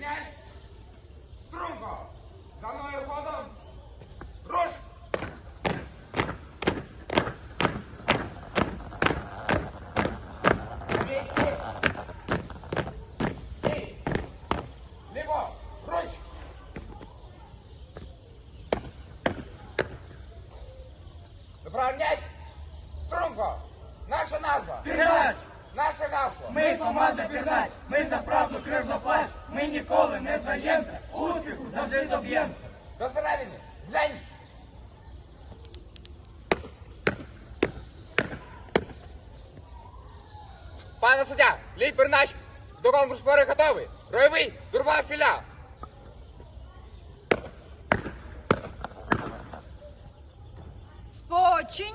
князь Трунков. За мною ходом. Руш! Направляйся! Трунко! Наша назва! Передать! Наше гасло! Ми команда передач! Ми за правду крив на! Ми ніколи не здаємося! Успіху завжди доб'ємося! До середини! Глянь! Пане суддя, лій перенач до конкурсу пори готовий. Ройовий, дурба філя. Спочинь.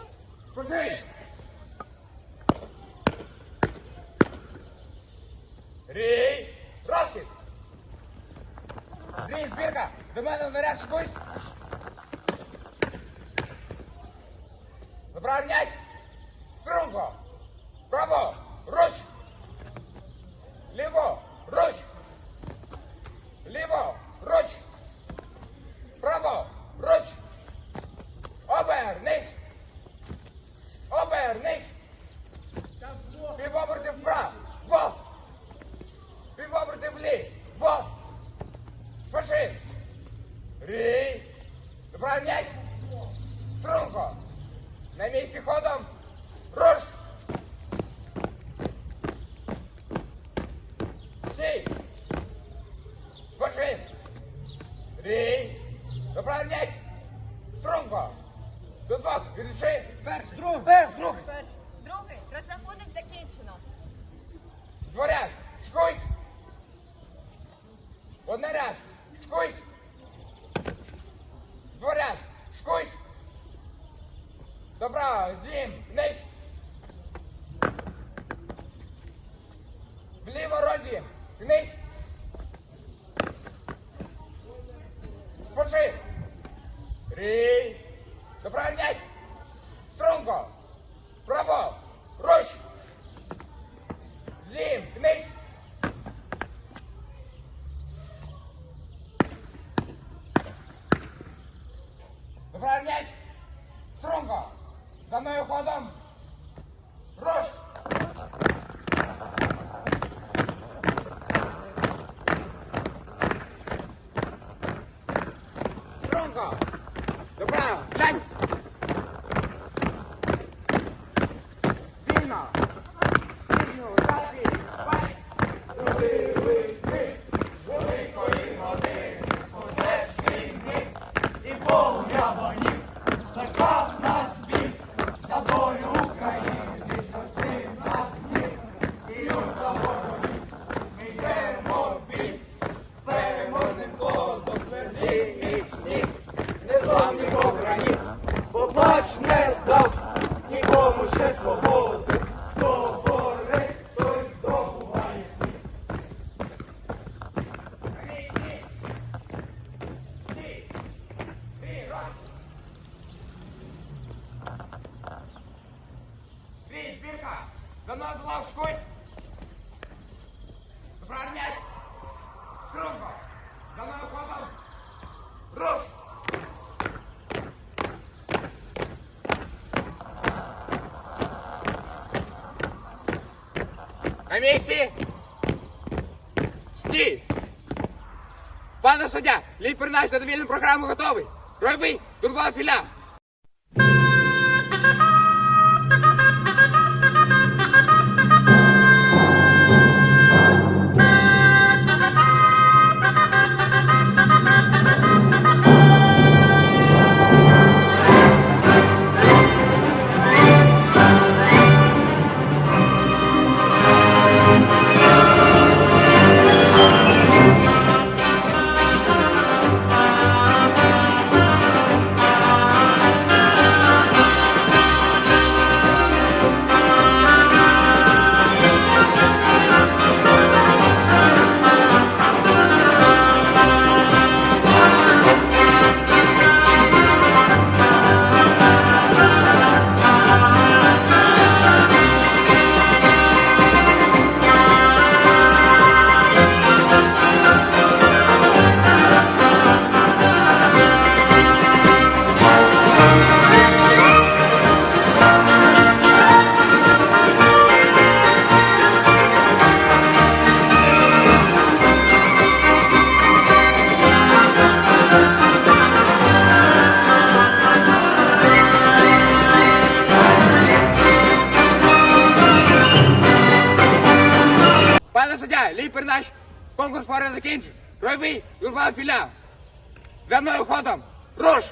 Три, Росин! Три, сбирка! Дъма да ударяш, Борис! Добра, вняйся! Струнко! Браво! Місці ходом. Руш. Стій. Спочинь. Рій. Вправляйся. Струнко. До двох. Відлиши. Перший! Другий! Перший! Другий! Другий. Розрахунок закінчено. Дворян! Одна ряд, шкуйсь! Дворян! Добра, дім, вниз! Вліво розі, вниз! Спочи! Рій! Добра, вниз! Струнко! Право! Руш! Зім, вниз! Виправляйся! Струнко! За мною ходом! Руш! Струнко! Добра! Глянь! Мною злав скусь! Виправляйся! Струнко! За мною ходом! Руш! Місці! Стій! Пане суддя, лій перенач на довільну програму готовий! Ройовий, турбова філя! конкурс порядок инч, ройвы, юрба филя. За мной ходом, рожь!